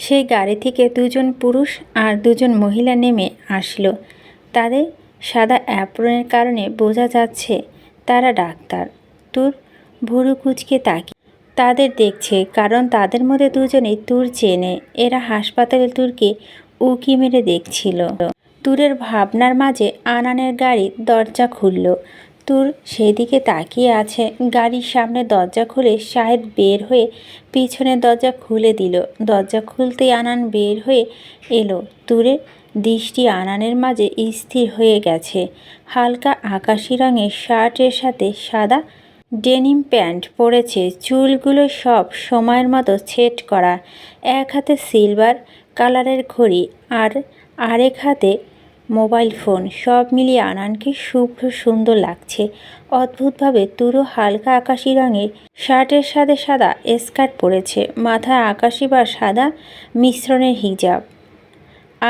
সেই গাড়ি থেকে দুজন পুরুষ আর দুজন মহিলা নেমে আসলো। তাদের সাদা অ্যাপ্রনের কারণে বোঝা যাচ্ছে তারা ডাক্তার। তুর ভুরু কুচকে তাকিয়ে তাদের দেখছে, কারণ তাদের মধ্যে দুজনেই তুর চেনে। এরা হাসপাতালে তুরকে উকি মেরে দেখছিল। তুরের ভাবনার মাঝে আনানের গাড়ির দরজা খুলল। তুর সেদিকে তাকিয়ে আছে। গাড়ির সামনে দরজা খুলে শাহেদ বের হয়ে পিছনের দরজা খুলে দিল। দরজা খুলতেই আনান বের হয়ে এলো। তুরের দৃষ্টি আনানের মাঝে স্থির হয়ে গেছে। হালকা আকাশি রঙের শার্টের সাথে সাদা ডেনিম প্যান্ট পরেছে। চুলগুলো সব সময়ের মতো সেট করা। এক হাতে সিলভার কালারের ঘড়ি আর আরেক হাতে মোবাইল ফোন সব মিলিয়ে আনানকে শুভ্র সুন্দর লাগছে। অদ্ভুতভাবে তুরো হালকা আকাশি রঙের শার্টের সাথে সাদা স্কার্ট পরেছে। মাথায় আকাশি বা সাদা মিশ্রণের হিজাব।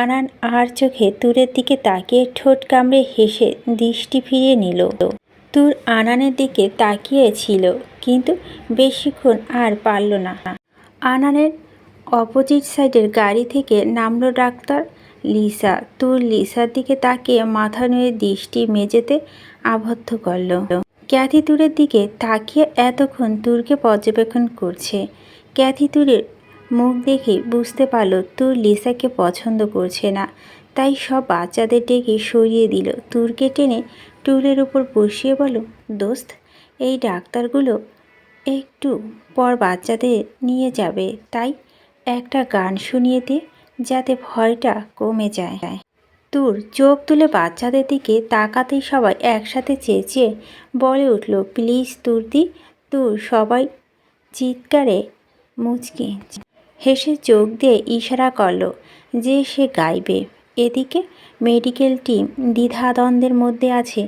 আনান আর চোখে তুরের দিকে তাকিয়ে ঠোঁট কামড়ে হেসে দৃষ্টি ফিরিয়ে নিল। তুর আনানের দিকে তাকিয়েছিল, কিন্তু বেশিক্ষণ আর পারল না। আনানের অপোজিট সাইডের গাড়ি থেকে নামলো ডাক্তার লিসা। তুর লিসার দিকে তাকিয়ে মাথা নুয়ে দৃষ্টি মেঝেতে আবদ্ধ করল। ক্যাথি তুরের দিকে তাকিয়ে এতক্ষণ তুরকে পর্যবেক্ষণ করছে। ক্যাথি তুরের মুখ দেখে বুঝতে পারল তুর লিসাকে পছন্দ করছে না। তাই সব বাচ্চাদের ডেকে সরিয়ে দিল। তুরকে টেনে টুলের উপর বসিয়ে বলো দোস্ত, এই ডাক্তারগুলো একটু পর বাচ্চাদের নিয়ে যাবে। তাই একটা গান শুনিয়ে দে। যাতে ভয়টা কমে যায়। তুর চোখ তুলে বাচ্চাদের দিকে তাকাতেই সবাই একসাথে চেঁচিয়ে বলে উঠল, প্লিজ তুর্দি, তুর সবাই চিৎকারে মুচকে হেসে চোখ দিয়ে ইশারা করল যে সে গাইবে। এদিকে মেডিকেল টিম দ্বিধাদ্বন্দ্বের মধ্যে আছে,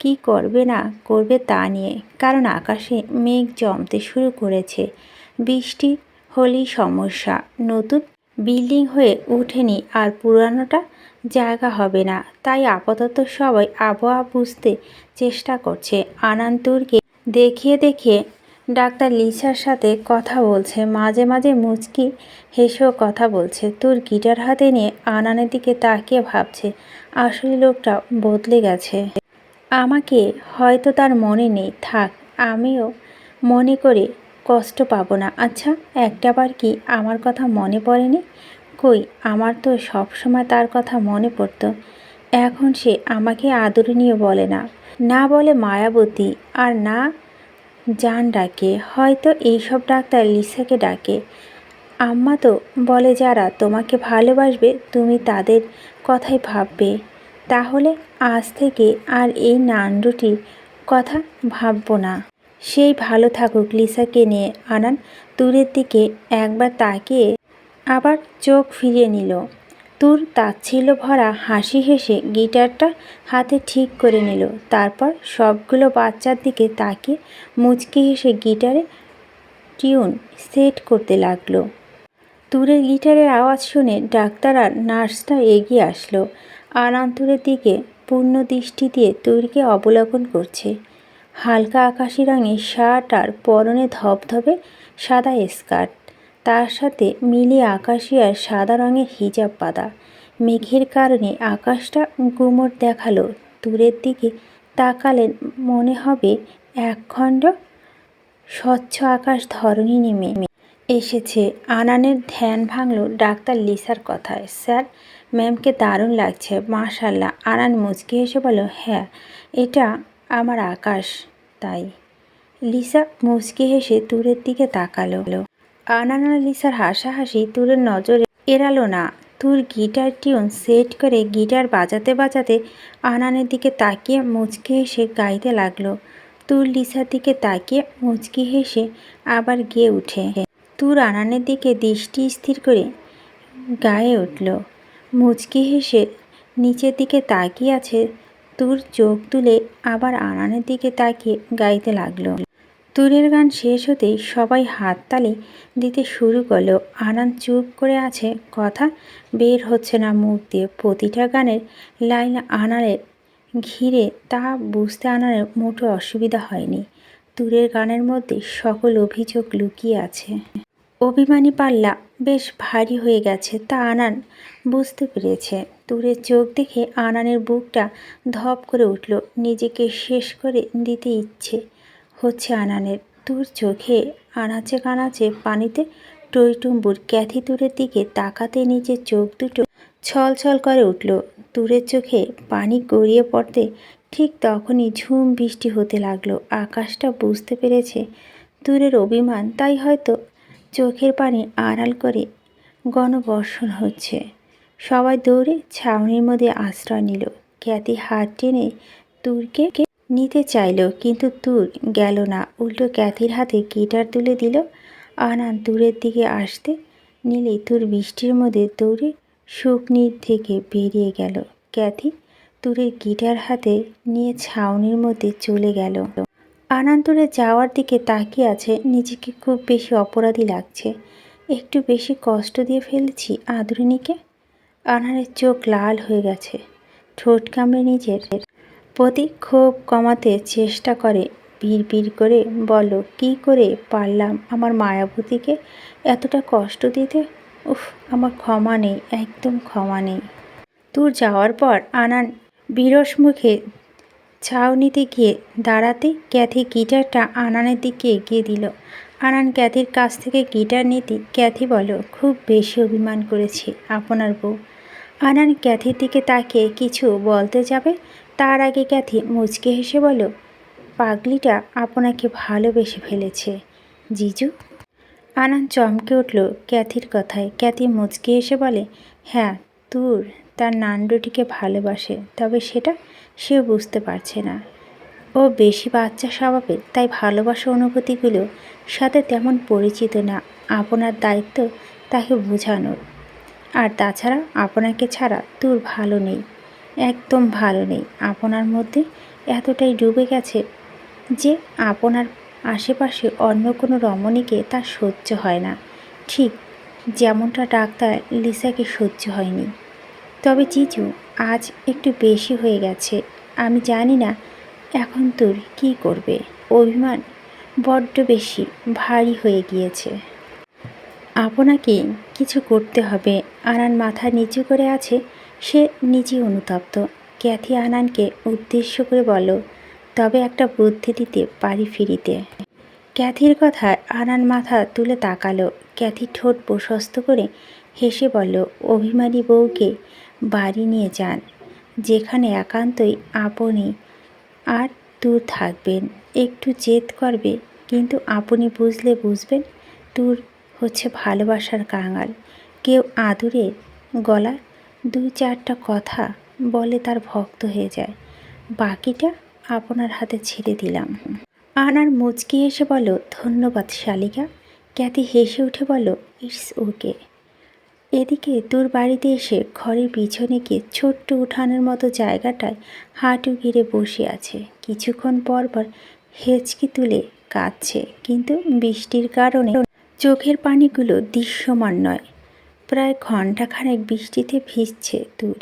কি করবে না করবে তা নিয়ে। কারণ আকাশে মেঘ জমতে শুরু করেছে। বৃষ্টি হলেই সমস্যা। নতুন বিল্ডিং হয়ে ওঠেনি আর পুরানোটা জায়গা হবে না। তাই আপাতত সবাই আবহাওয়া বুঝতে চেষ্টা করছে। আনান্তুরকে দেখিয়ে দেখিয়ে ডাক্তার লিসার সাথে কথা বলছে। মাঝে মাঝে মুচকি হেসেও কথা বলছে। তোর গিটার হাতে নিয়ে আনানের দিকে তাকিয়ে ভাবছে, আসলে লোকটা বদলে গেছে। আমাকে হয়তো তার মনে নেই। থাক, আমিও মনে করে কষ্ট পাবো না। আচ্ছা একটাবার কি আমার কথা মনে পড়েনি? কই, আমার তো সব সময় তার কথা মনে পড়তো। এখন সে আমাকে আদরণীয় বলে না। না বলে মায়াবতী, আর না জান ডাকে। হয়তো এইসব ডাক্তার লিসাকে ডাকে। আম্মা তো বলে যারা তোমাকে ভালোবাসবে, তুমি তাদের কথাই ভাববে। তাহলে আজ থেকে আর এই নান্ডুটির কথা ভাববো না। সেই ভালো থাকুক লিসাকে নিয়ে আনান দূরের দিকে একবার তাকিয়ে আবার চোখ ফিরিয়ে নিল। তুর তাচ্ছিল্য ভরা হাসি হেসে গিটারটা হাতে ঠিক করে নিল। তারপর সবগুলো বাচ্চার দিকে তাকিয়ে মুচকি হেসে গিটারে টিউন সেট করতে লাগল। তুরের গিটারের আওয়াজ শুনে ডাক্তার আর নার্সটা এগিয়ে আসলো। আনান্তুরের দিকে পূর্ণ দৃষ্টি দিয়ে তুরকে অবলোকন করছে। হালকা আকাশি রঙের শার্ট আর পরনে ধবধবে সাদা স্কার্ট। তার সাথে মিলিয়ে আকাশি আর সাদা রঙের হিজাব পাতা মেঘের কারণে আকাশটা গুমট দেখাল। দূরের দিকে তাকালে মনে হবে একখণ্ড স্বচ্ছ আকাশ ধরনী নেমে এসেছে। আনানের ধ্যান ভাঙল ডাক্তার লিসার কথায়। স্যার, ম্যামকে দারুণ লাগছে, মাশাল্লাহ। আনান মুচকি হেসে বলো হ্যাঁ এটা আমার আকাশ। তাই। লিসা মুচকি হেসে তুরের দিকে তাকালো। আনানা লিসার হাসাহাসি তুরের নজরে এড়ালো না। তুর গিটার টিউন সেট করে গিটার বাজাতে বাজাতে আনানের দিকে তাকিয়ে মুচকি হেসে গাইতে লাগল। তুর লিসার দিকে তাকিয়ে মুচকি হেসে আবার গিয়ে উঠে। তুর আনানের দিকে দৃষ্টি স্থির করে গায়ে উঠল। মুচকি হেসে নিচের দিকে তাকিয়ে আছে তুর চোখ তুলে আবার আনানের দিকে তাকিয়ে গাইতে লাগল। তুরের গান শেষ হতেই সবাই হাততালি দিতে শুরু করল। আনান চুপ করে আছে, কথা বের হচ্ছে না মুখ দিয়ে। প্রতিটা গানের লাইন আনানের ঘিরে, তা বুঝতে আনানের মোটো অসুবিধা হয়নি। তুরের গানের মধ্যে সকল অভিযোগ লুকিয়ে আছে। অভিমানী পাল্লা বেশ ভারী হয়ে গেছে। তা আনান বুঝতে পেরেছে। দূরের চোখ দেখে আনানের বুকটা ধপ করে উঠল। নিজেকে শেষ করে দিতে ইচ্ছে হচ্ছে আনানের। দূর চোখে আনাচে কানাচে পানিতে টইটুম্বুর ক্যাথি দূরের দিকে তাকাতে নিজের চোখ দুটো ছল ছল করে উঠল। দূরের চোখে পানি গড়িয়ে পড়তে ঠিক তখনই ঝুম বৃষ্টি হতে লাগল। আকাশটা বুঝতে পেরেছে দূরের অভিমান, তাই হয়তো চোখের পানি আড়াল করে গণবর্ষণ হচ্ছে। সবাই দৌড়ে ছাউনির মধ্যে আশ্রয় নিল। খ্যাতি হাত টেনে তুরকে নিতে চাইল, কিন্তু তুর গেল না। উল্টো ক্যাথির হাতে গিটার তুলে দিল। আনান দূরের দিকে আসতে নিলেই তুর বৃষ্টির মধ্যে দৌড়ে শুকনির থেকে বেরিয়ে গেল। ক্যাথি তুরের গিটার হাতে নিয়ে ছাউনির মধ্যে চলে গেল। আনান্তরে যাওয়ার দিকে তাকিয়ে আছে, নিজেকে খুব বেশি অপরাধী লাগছে। একটু বেশি কষ্ট দিয়ে ফেলেছি আদরিনীকে। আনারের চোখ লাল হয়ে গেছে। ঠোঁট কামড়ে নিজের প্রতি ক্ষোভ কমাতে চেষ্টা করে বিড় বিড় করে বলো কি করে পারলাম আমার মায়াবতীকে এতটা কষ্ট দিতে? উফ, আমার ক্ষমা নেই, একদম ক্ষমা নেই। তোর যাওয়ার পর আনান বিরস মুখে ছাউনিতে গিয়ে দাঁড়াতে ক্যাথি গিটারটা আনানের দিকে এগিয়ে দিল। আনান ক্যাথির কাছ থেকে গিটার নিতে ক্যাথি বলো খুব বেশি অভিমান করেছি আপনার বউ। আনান ক্যাথির দিকে তাকিয়ে, কিছু বলতে যাবে? তার আগে ক্যাথি মুচকে হেসে বলো পাগলিটা আপনাকে ভালোবেসে ফেলেছে, জিজু। আনান চমকে উঠল ক্যাথির কথায়। ক্যাথি মুচকে এসে বলে হ্যাঁ তুর, তার নান্ডুটিকে ভালোবাসে, তবে সেটা সে বুঝতে পারছে না। ও বেশি বাচ্চা স্বভাবের তাই ভালোবাসা অনুভূতিগুলো সাথে তেমন পরিচিত না। আপনার দায়িত্ব তাকে বোঝানোর। আর তাছাড়া আপনাকে ছাড়া তোর ভালো নেই, একদম ভালো নেই। আপনার মধ্যে এতটাই ডুবে গেছে যে আপনার আশেপাশে অন্য কোনো রমণীকে তার সহ্য হয় না। ঠিক যেমনটা ডাক্তার লিসাকে সহ্য হয়নি। তবে জিজু, আজ একটু বেশি হয়ে গেছে। আমি জানি না এখন তোর কি করবে। অভিমান বড্ড বেশি, ভারী হয়ে গিয়েছে। আপনাকে কিছু করতে হবে। আনান মাথা নিচু করে আছে, সে নিজে অনুতপ্ত। ক্যাথি আনানকে উদ্দেশ্য করে বলো তবে একটা বুদ্ধি দিতে পারি ফিরিতে। ক্যাথির কথায় আনান মাথা তুলে তাকালো। ক্যাথি ঠোঁট প্রশস্ত করে হেসে বলল, অভিমানী বউকে বাড়ি নিয়ে যান, যেখানে একান্তই আপনি আর দূর থাকবেন। একটু জেদ করবে, কিন্তু আপনি বুঝলে বুঝবেন, দূর হচ্ছে ভালোবাসার কাঙাল। কেউ আদুরে গলা দুই চারটা কথা বলে তার ভক্ত হয়ে যায়। বাকিটা আপনার হাতে ছেড়ে দিলাম। আনার মুচকি এসে বলো, ধন্যবাদ শালিকা। ক্যাতি হেসে উঠে বলো, ইটস ওকে। এদিকে তোর বাড়িতে এসে ঘরের পিছনে গিয়ে ছোট্ট উঠানের মতো জায়গাটায় হাঁটু গিরে বসে আছে। কিছুক্ষণ পর পর হেঁচকি তুলে কাঁদছে, কিন্তু বৃষ্টির কারণে চোখের পানিগুলো দৃশ্যমান নয়। প্রায় ঘণ্টাখানেক বৃষ্টিতে ভিজছে দূর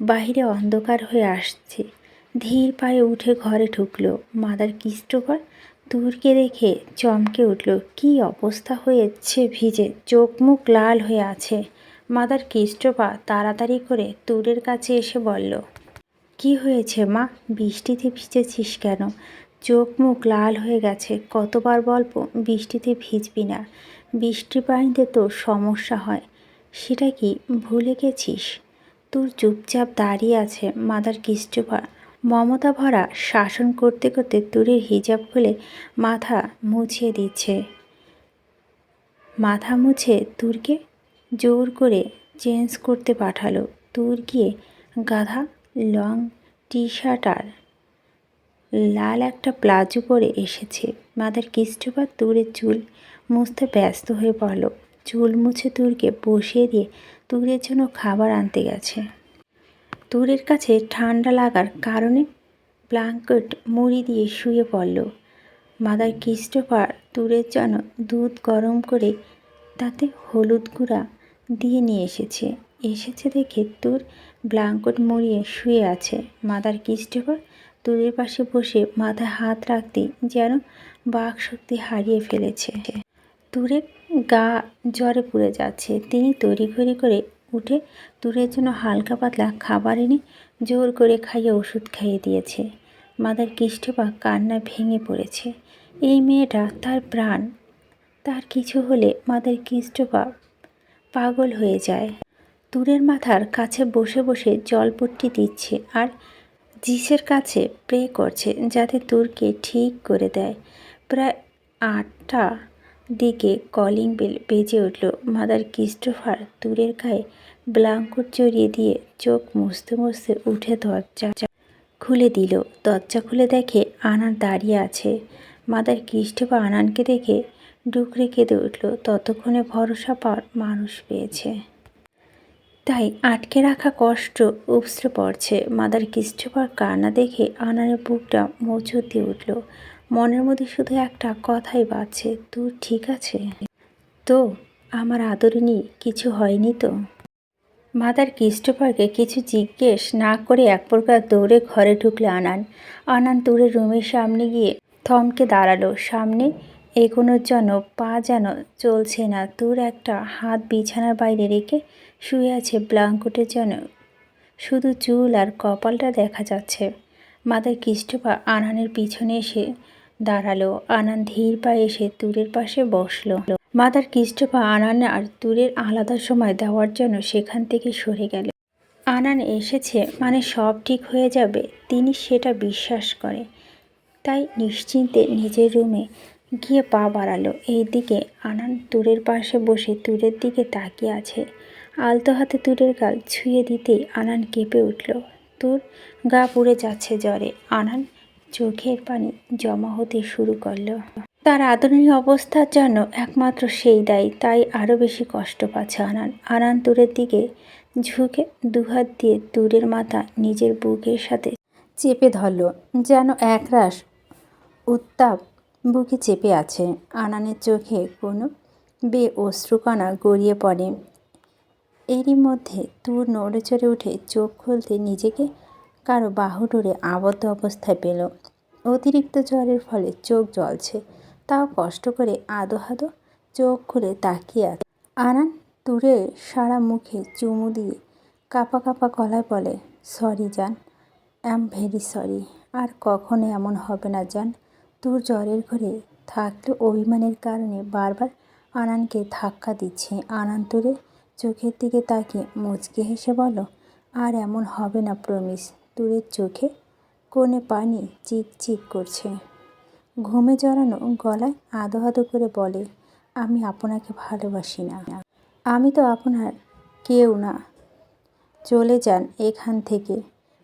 বাহিরে অন্ধকার হয়ে আসছে। ধীর পায়ে উঠে ঘরে ঢুকলো। মাদার কিষ্টকর দূরকে দেখে চমকে উঠল। কি অবস্থা হয়েছে ভিজে? চোখ মুখ লাল হয়ে আছে। মাদার কিষ্টপা তাড়াতাড়ি করে তুরের কাছে এসে বলল, কি হয়েছে মা? বৃষ্টিতে ভিজেছিস কেন? চোখ মুখ লাল হয়ে গেছে। কতবার বলব, বৃষ্টিতে ভিজবি না। বৃষ্টি পানিতে তো সমস্যা হয়। সেটা কি ভুলে গেছিস? তোর চুপচাপ দাঁড়িয়ে আছে মাদার কিষ্টপা মমতা ভরা শাসন করতে করতে তুরের হিজাব খুলে মাথা মুছিয়ে দিচ্ছে। মাথা মুছে তুরকে জোর করে চেঞ্জ করতে পাঠালো। তুর গিয়ে গাধা লং টি শার্ট আর লাল একটা প্লাজো পরে এসেছে? মাদার কিষ্টবার তুরের চুল মুছতে ব্যস্ত হয়ে পড়ল। চুল মুছে তুরকে বসিয়ে দিয়ে তুরের জন্য খাবার আনতে গেছে। তুরের কাছে ঠান্ডা লাগার কারণে ব্ল্যাঙ্কেট মুড়ি দিয়ে শুয়ে পড়ল। মাদার ক্রিস্টোফার তুরের জন্য দুধ গরম করে তাতে হলুদ গুঁড়া দিয়ে নিয়ে এসেছে। এসেছে দেখে তুর ব্ল্যাঙ্কেট মুড়িয়ে শুয়ে আছে। মাদার ক্রিস্টোফার তুরের পাশে বসে মাথায় হাত রাখতে যেন বাক শক্তি হারিয়ে ফেলেছে। তুরে গা জ্বরে পুড়ে যাচ্ছে। তিনি তড়িঘড়ি করে উঠে তুরের জন্য হালকা পাতলা খাবার এনে জোর করে খাইয়ে ওষুধ খাইয়ে দিয়েছে। মাদার কৃষ্ঠপা কান্না ভেঙে পড়েছে। এই মেয়েটা তার প্রাণ। তার কিছু হলে মাদার কৃষ্ঠপা পাগল হয়ে যায়। তুরের মাথার কাছে বসে বসে জলপট্টি দিচ্ছে আর জিসের কাছে প্রে করছে যাতে তুরকে ঠিক করে দেয়। প্রায় আটটা দিকে কলিং বেল বেজে উঠল। মাদার ক্রিস্টোফার তুরের গায়ে ব্লাঙ্কট জড়িয়ে দিয়ে চোখ মুছতে মুছতে উঠে দরজা খুলে দিল। দরজা খুলে দেখে আনান দাঁড়িয়ে আছে। মাদার ক্রিস্টোফা আনানকে দেখে ডুকরে কেঁদে উঠল। ততক্ষণে ভরসা পাওয়ার মানুষ পেয়েছে। তাই আটকে রাখা কষ্ট উপসে পড়ছে। মাদার কৃষ্ঠপার কান্না দেখে আনানের বুকটা মোচড় দিয়ে উঠল। মনের মধ্যে শুধু একটা কথাই বাজছে তুই ঠিক আছে? তো, আমার আদরিনী, কিছু হয়নি তো? মাদার কৃষ্ঠপারকে কিছু জিজ্ঞেস না করে এক প্রকার দৌড়ে ঘরে ঢুকলে আনান। আনান তুরের রুমের সামনে গিয়ে থমকে দাঁড়াল। সামনে এগোনোর জন্য পা যেন চলছে না। তোর একটা হাত বিছানার বাইরে রেখে শুয়ে আছে ব্লাঙ্কটের জন্য। শুধু চুল আর কপালটা দেখা যাচ্ছে। মাদার কৃষ্ঠপা আনানের পিছনে এসে দাঁড়াল। আনান ধীর পায়ে এসে তুরের পাশে বসল। মাদার কৃষ্ঠপা আনান আর তুরের আলাদা সময় দেওয়ার জন্য সেখান থেকে সরে গেল। আনান এসেছে মানে সব ঠিক হয়ে যাবে, তিনি সেটা বিশ্বাস করে। তাই নিশ্চিন্তে নিজের রুমে গিয়ে পা বাড়ালো। এইদিকে আনান তুরের পাশে বসে তুরের দিকে তাকিয়ে আছে। আলতো হাতে তুরের গাল ছুঁয়ে দিতেই আনান কেঁপে উঠল। তুর গা পুড়ে যাচ্ছে জ্বরে। আনান চোখের পানি জমা হতে শুরু করল। তার আদরণীয় অবস্থার জন্য একমাত্র সেই দায়ী, তাই আরও বেশি কষ্ট পাচ্ছে আনান। আনান তুরের দিকে ঝুঁকে দুহাত দিয়ে তুরের মাথা নিজের বুকের সাথে চেপে ধরল, যেন একরাশ উত্তাপ বুকে চেপে আছে। আনানের চোখে কোনো বে অশ্রুকণা গড়িয়ে পড়ে। এরই মধ্যে তুর নড়ে চড়ে উঠে চোখ খুলতে নিজেকে কারও বাহু ডোরে আবদ্ধ অবস্থায় পেল। অতিরিক্ত জ্বরের ফলে চোখ জ্বলছে, তাও কষ্ট করে আদো হাদো চোখ খুলে তাকিয়ে আছে। আনান তুরে সারা মুখে চুমু দিয়ে কাপা কাপা গলায় বলে, সরি জান অ্যাম ভেরি সরি, আর কখনো এমন হবে না জান। তোর জ্বরের ঘরে থাকলেও অভিমানের কারণে বারবার আনানকে ধাক্কা দিচ্ছে। আনান তোরে চোখের দিকে তাকিয়ে মুচকে হেসে বলো আর এমন হবে না, প্রমিস। দূরের চোখে কোণে পানি চিক চিক করছে। ঘুমে জড়ানো গলায় আদো আদো করে বলে, আমি আপনাকে ভালোবাসি না। আমি তো আপনার কেউ না। চলে যান এখান থেকে।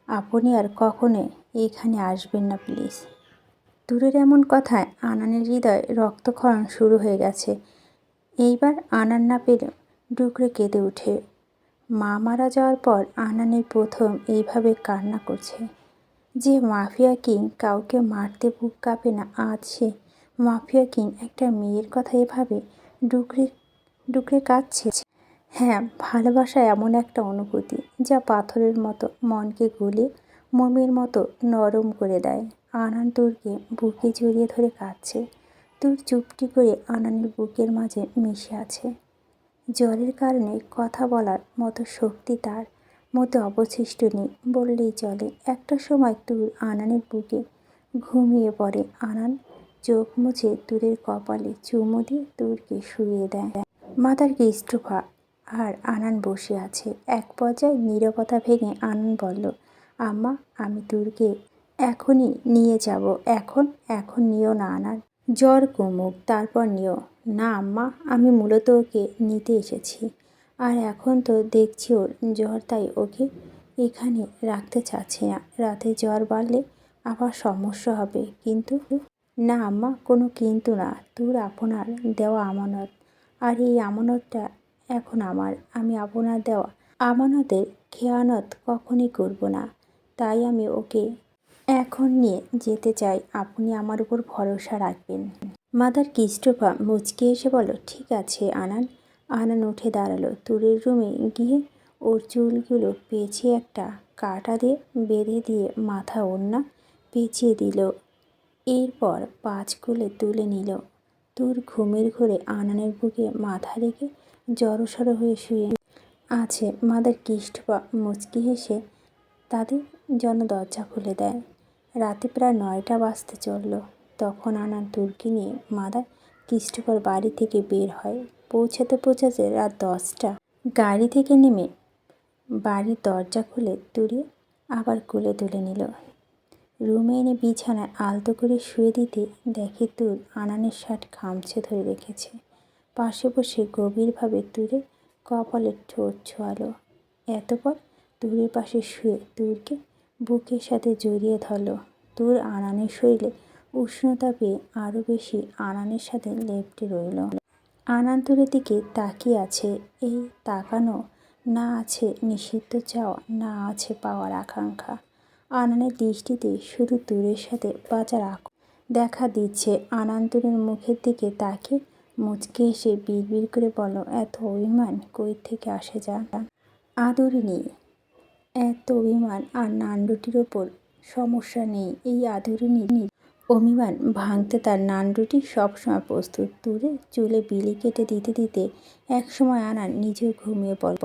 আপনি আর কখনো এখানে আসবেন না, প্লিজ। দূরের এমন কথায় আনানের হৃদয় রক্তক্ষরণ শুরু হয়ে গেছে। এইবার আনান না পেরে ডুকরে কেঁদে ওঠে। মা মারা যাওয়ার পর আনানের প্রথম এইভাবে কান্না করছে যে, মাফিয়া কিং কাউকে মারতে বুক কাঁপে না আজ সে। মাফিয়া কিং একটা মেয়ের কথা এভাবে ডুকরে ডুকরে কাঁদছে। হ্যাঁ ভালোবাসা এমন একটা অনুভূতি যা পাথরের মতো মনকে গলে মোমের মতো নরম করে দেয়। আনান তুরকে বুকে জড়িয়ে ধরে কাঁদছে। তুর চুপটি করে আনানের বুকের মাঝে মিশে আছে। জ্বরের কারণে কথা বলার মতো শক্তি তার মধ্যে অবশিষ্ট নেই বললেই চলে। একটা সময় তুর আনানের বুকে ঘুমিয়ে পড়ে। আনান চোখ মুছে তুরের কপালে চুমু দিয়ে তুরকে শুয়ে দেয়। মাতার ইস্তফা। আর আনান বসে আছে। এক পর্যায়ে নীরবতা ভেঙে আনান বলল আম্মা, আমি তুরকে এখনই নিয়ে যাব। এখন এখন নিও না আনার। জ্বর কমুক, তারপর নিও। না আম্মা, আমি মূলত ওকে নিতে এসেছি। আর এখন তো দেখছি ওর জ্বর, তাই ওকে এখানে রাখতে চাচ্ছি না। রাতে জ্বর বাড়লে আবার সমস্যা হবে। কিন্তু না আম্মা, কোনো কিন্তু না। তোর আপনার দেওয়া আমানত। আর এই আমানতটা এখন আমার। আমি আপনার দেওয়া আমানতের খেয়ানত কখনই করব না। তাই আমি ওকে এখন নিয়ে যেতে চাই। আপনি আমার উপর ভরসা রাখবেন। মাদার কিস্টোফা মুচকে এসে বলো ঠিক আছে, আনান। আনান উঠে দাঁড়াল। তুরের রুমে গিয়ে ওর চুলগুলো পেঁচিয়ে একটা কাটা দিয়ে বেঁধে দিয়ে মাথা ওড়না পেঁচিয়ে দিল। এরপর পাঁচ খুলে তুলে নিল। তোর ঘুমের ঘরে আনানের বুকে মাথা রেখে জড়সড় হয়ে শুয়ে আছে মাদার কিষ্টপা মুচকি হেসে তাদের জন্য দরজা খুলে দেয়। রাতে প্রায় নয়টা বাজতে চলল। তখন আনার তুর্কি নিয়ে মাদার কিষ্টপর বাড়ি থেকে বের হয়। পৌঁছাতে পৌঁছাতে রাত দশটা। গাড়ি থেকে নেমে বাড়ির দরজা খুলে তুলে আবার কোলে তুলে নিল। রুমে এনে বিছানায় আলতো করে শুয়ে দিতে দেখে তুর আনানের শার্ট খামছে ধরে রেখেছে। পাশে বসে গভীরভাবে তুলে কপালের ঠোঁট ছোঁয়ালো। এতপর তুরের পাশে শুয়ে তুরকে বুকের সাথে জড়িয়ে ধরল। তুর আনানের শরীরে উষ্ণতা পেয়ে আরও বেশি আনানের সাথে লেপটে রইল। আনান তুরের দিকে তাকিয়ে আছে, এই তাকানো না আছে নিষিদ্ধ চাওয়া, না আছে পাওয়ার আকাঙ্ক্ষা। আনানের দৃষ্টিতে শুধু তুরের সাথে বাঁচার আক দেখা দিচ্ছে। আনান্তরের মুখের দিকে তাকে মুচকে এসে বিড়বিড় করে বলো এত অভিমান কই থেকে আসে যা আদরিনী এত অভিমান আর নান্ডুটির ওপর সমস্যা নেই, এই আদরিনীর অভিমান ভাঙতে তার নানরুটি সবসময় প্রস্তুত। দূরে চুলে বিলি কেটে দিতে দিতে একসময় আনান নিজেও ঘুমিয়ে পড়।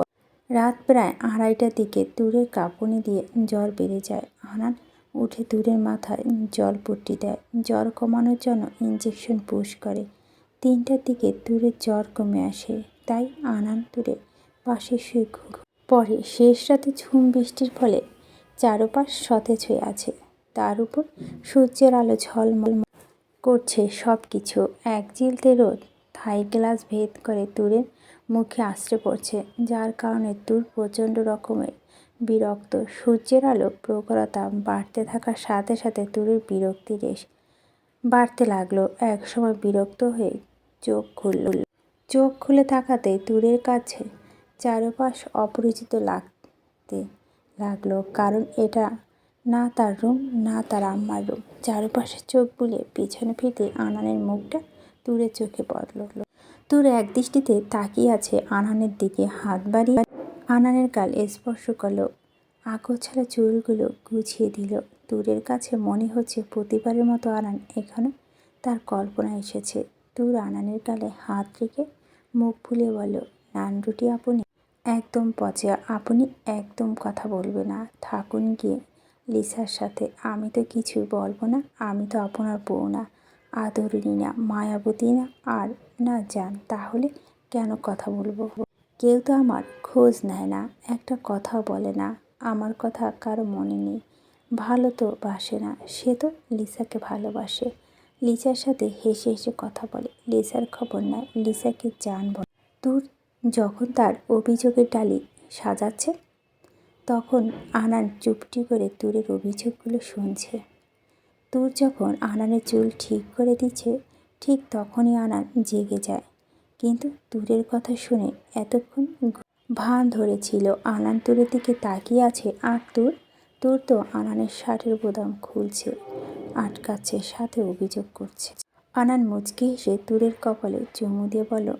রাত প্রায় আড়াইটার দিকে দূরের কাঁপুনি দিয়ে জ্বর বেড়ে যায়। আনান উঠে দূরের মাথায় জল পট্টি দেয়। জ্বর কমানোর জন্য ইঞ্জেকশন পুশ করে। তিনটার দিকে দূরের জ্বর কমে আসে। তাই আনান দূরে পাশে শুয়ে পরে শেষ রাতে ঝুম বৃষ্টির ফলে চারপাশ সতেজ হয়ে আছে। তার উপর সূর্যের আলো ঝলমল করছে সব কিছু এক জিলতে রোদ, থাই গ্লাস ভেদ করে তুরের মুখে আশ্রে পড়ছে, যার কারণে তুর প্রচণ্ড রকমের বিরক্ত। সূর্যের আলো, প্রখরতা বাড়তে থাকার সাথে সাথে তুরের বিরক্তি রেশ বাড়তে লাগল। একসময় বিরক্ত হয়ে চোখ খুলল। চোখ খুলে তাকাতে তুরের কাছে চারপাশ অপরিচিত লাগতে লাগল, কারণ এটা না তার রুম, না তার আম্মার রুম। চারপাশে চোখ বুলে পিছনে ফিরতে আনানের মুখটা তুরে চোখে পড়ল তুর এক দৃষ্টিতে তাকিয়ে আছে আনানের দিকে হাত বাড়িয়ে। আনানের গাল স্পর্শ করল আকোছালা চুলগুলো গুছিয়ে দিল। তুরের কাছে মনে হচ্ছে প্রতিবারের মতো আনান এখানে তার কল্পনা এসেছে। তুর আনানের গালে হাত রেখে মুখ ফুলে বলল, নান রুটি আপনি একদম পচা আপনি একদম কথা বলবে না। থাকুন গিয়ে লিসার সাথে। আমি তো কিছুই বলব না, আমি তো আপনার বউ না। আদরিনী না, মায়াবতী না, আর না যান তাহলে কেন কথা বলব? কেউ তো আমার খোঁজ নেয় না, একটা কথা বলে না। আমার কথা কারও মনে নেই। ভালো তো বাসে না, সে তো লিসাকে ভালোবাসে। লিসার সাথে হেসে হেসে কথা বলে। লিসার খবর নেয় লিসাকে জান বলে। দূর যখন তার অভিযোগের ডালি সাজাচ্ছে, তখন আনান চুপটি করে তুরের অভিযোগগুলো শুনছে। তুর যখন আনানের চুল ঠিক করে দিচ্ছে, ঠিক তখনই আনান জেগে যায়। কিন্তু তুরের কথা শুনে এতক্ষণ ভান ধরেছিল আনান তুরের দিকে তাকিয়ে আছে। আর তুর? তুর তো আনানের শার্টের বোতাম খুলছে, আটকাচ্ছে, সাথে অভিযোগ করছে। আনান মুচকি হেসে তুরের কপালে চুমু দিয়ে বলো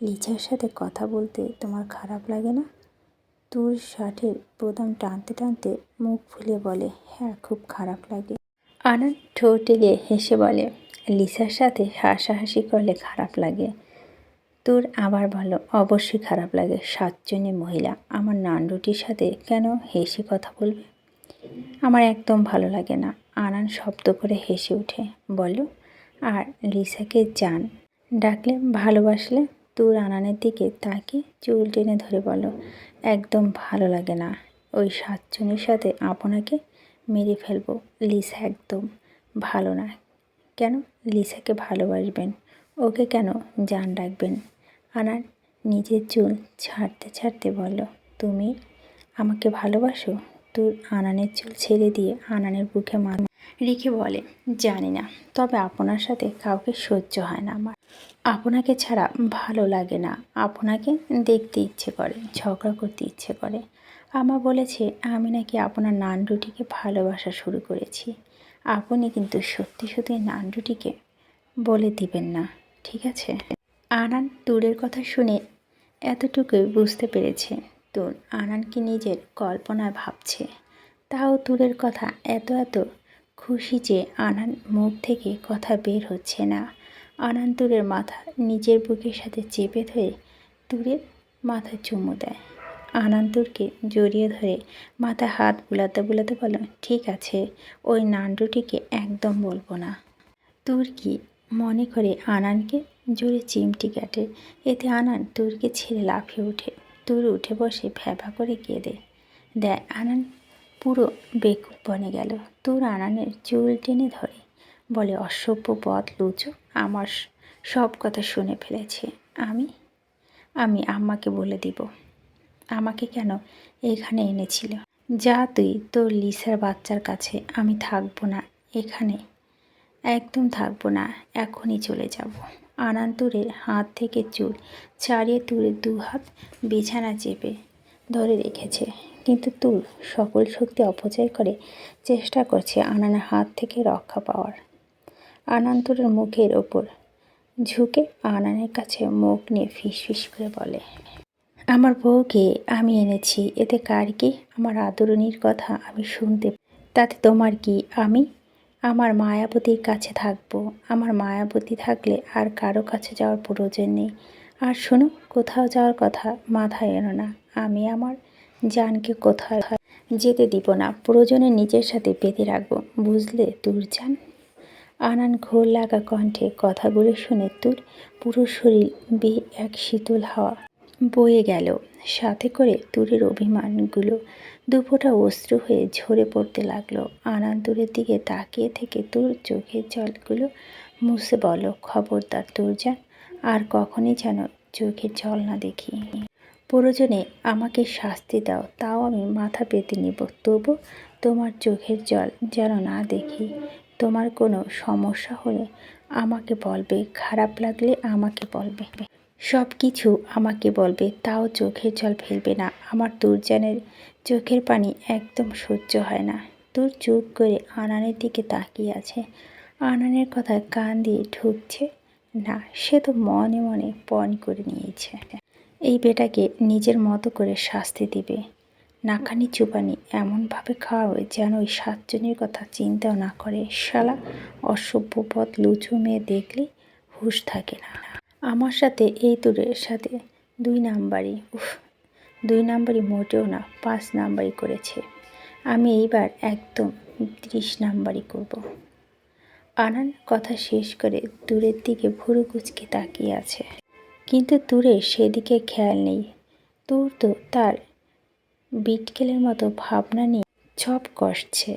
লিচার সাথে কথা বলতে তোমার খারাপ লাগে না? তুর শার্টের বোতাম টানতে টানতে মুখ ফুলে বলে হ্যাঁ খুব খারাপ লাগে। আনান ঠোঁট এলিয়ে হেসে বলে, লিসার সাথে হাসাহাসি করলে খারাপ লাগে। তোর আবার ভালো অবশ্যই খারাপ লাগে সাতজনী মহিলা। আমার নানরুটির সাথে কেন হেসে কথা বলবে? আমার একদম ভালো লাগে না। আনান শব্দ করে হেসে ওঠে, বলো। আর লিসাকে জান, ডাকলে ভালোবাসলে তোর আনানের দিকে তাকে চুল টেনে ধরে বলো একদম ভালো লাগে না। ওই সাতজনের সাথে আপনাকে মেরে ফেলব। লিসা একদম ভালো না। কেন? লিসাকে ভালোবাসবেন। ওকে কেন জান রাখবেন? আনার নিজের চুল ছাড়তে ছাড়তে বলল, তুমি আমাকে ভালোবাসো? তোর আনানের চুল ছেড়ে দিয়ে আনানের বুকে মা রেখে বলে, জানি না। তবে আপনার সাথে কাউকে সহ্য হয় না আমার। আপনাকে ছাড়া ভালো লাগে না। আপনাকে দেখতে ইচ্ছে করে, ঝগড়া করতে ইচ্ছে করে। আমা বলেছে, আমি নাকি আপনার নান রুটিকে ভালোবাসা শুরু করেছি। আপনি কিন্তু সত্যি সত্যি নান রুটিকে বলে দিবেন না, ঠিক আছে? আনান দূরের কথা শুনে এতটুকুই বুঝতে পেরেছে। তুর আনানকে নিজের কল্পনায় ভাবছে। তাও তুরের কথা, এত এত খুশি যে আনান মুখ থেকে কথা বের হচ্ছে না। আনান মাথা নিজের বুকের সাথে চেপে ধরে তুরের মাথায় চুমু দেয়। আনান্তুরকে জড়িয়ে ধরে মাথায় হাত বুলাতে বুলাতে বলো, ঠিক আছে, ওই নান্ডুটিকে একদম বলব না। তুর্কি মনে করে আনানকে জোরে চিমটি কাটে? এতে আনান তুর্কি ছেড়ে লাফিয়ে ওঠে তুর উঠে বসে ফ্যাফা করে কেঁদে। দেয় আনান পুরো বেকুব বনে গেল। তোর আনানের চুল টেনে ধরে বলে অসভ্য পথ লুচু আমার সব কথা শুনে ফেলেছে। আমি? আমি আম্মাকে বলে দিব। আমাকে কেন এখানে এনেছিল? যা তুই তোর লিসার বাচ্চার কাছে, আমি থাকব না। এখানে? একদম থাকব না। এখনই চলে যাব। আনান্তুরের হাত থেকে চুল ছাড়িয়ে তুলে দু হাত বিছানা চেপে ধরে রেখেছে। কিন্তু তুর সকল শক্তি অপচয় করে চেষ্টা করছে আনানের হাত থেকে রক্ষা পাওয়ার। আনান্তুরের মুখের ওপর। ঝুঁকে আনানের কাছে মুখ নিয়ে ফিস ফিস করে বলে, আমার বউকে আমি এনেছি, এতে কার কি? আমার আদরণীর কথা আমি শুনতে তাতে তোমার কি? আমি? আমার মায়াবতীর কাছে থাকব। আমার মায়াবতী থাকলে আর কারও কাছে যাওয়ার প্রয়োজন নেই। আর শোনো, কোথাও যাওয়ার কথা মাথায় এনো না। আমি আমার জানকে কোথাও যেতে দিব না। প্রয়োজনে নিজের সাথে বেঁধে রাখব। বুঝলে তোর জান আনান ঘোর লাগা কণ্ঠে কথাগুলো শুনে তুর পুরো শরীর বে এক শীতল হাওয়া বয়ে গেল। সাথে করে তুরের অভিমানগুলো দুপোটা অস্ত্র হয়ে ঝরে পড়তে লাগল। আনান্দুরের দিকে তাকিয়ে থেকে তোর চোখের জলগুলো মুছে বলো খবরদার তোর যান আর কখনই যেন চোখের জল না দেখি। প্রয়োজনে আমাকে শাস্তি দাও, তাও আমি মাথা পেতে নিব। তবু তোমার চোখের জল যেন না দেখি। তোমার কোনো সমস্যা হলে আমাকে বলবে, খারাপ লাগলে আমাকে বলবে। সব কিছু আমাকে বলবে, তাও চোখের জল ফেলবে না। আমার দুর্জানের চোখের পানি একদম সহ্য হয় না। তোর চুপ করে আনানের দিকে তাকিয়ে আছে। আনানের কথায় কান দিয়ে ঢুকছে না, সে তো মনে মনে পণ করে নিয়েছে। এই বেটাকে নিজের মতো করে শাস্তি দিবে। নাকানি চুপানি এমনভাবে খাওয়াবে যেন ওই সাতজনের কথা চিন্তাও না করে। শালা, অসভ্য পথ লুচু মেয়ে দেখলে হুঁশ থাকে না। আমার সাথে এই তোরের সাথে দুই নাম্বারই, উফ, দুই নাম্বারই মোটেও না, পাঁচ নাম্বারই করেছে। আমি এইবার একদম ত্রিশ নাম্বারই করব। আনান কথা শেষ করে দূরের দিকে ভুরু কুচকে তাকিয়ে আছে। কিন্তু দূরে সেদিকে খেয়াল নেই। দূর তো তার বিটকেলের মতো ভাবনা নিয়ে ছপ কষছে।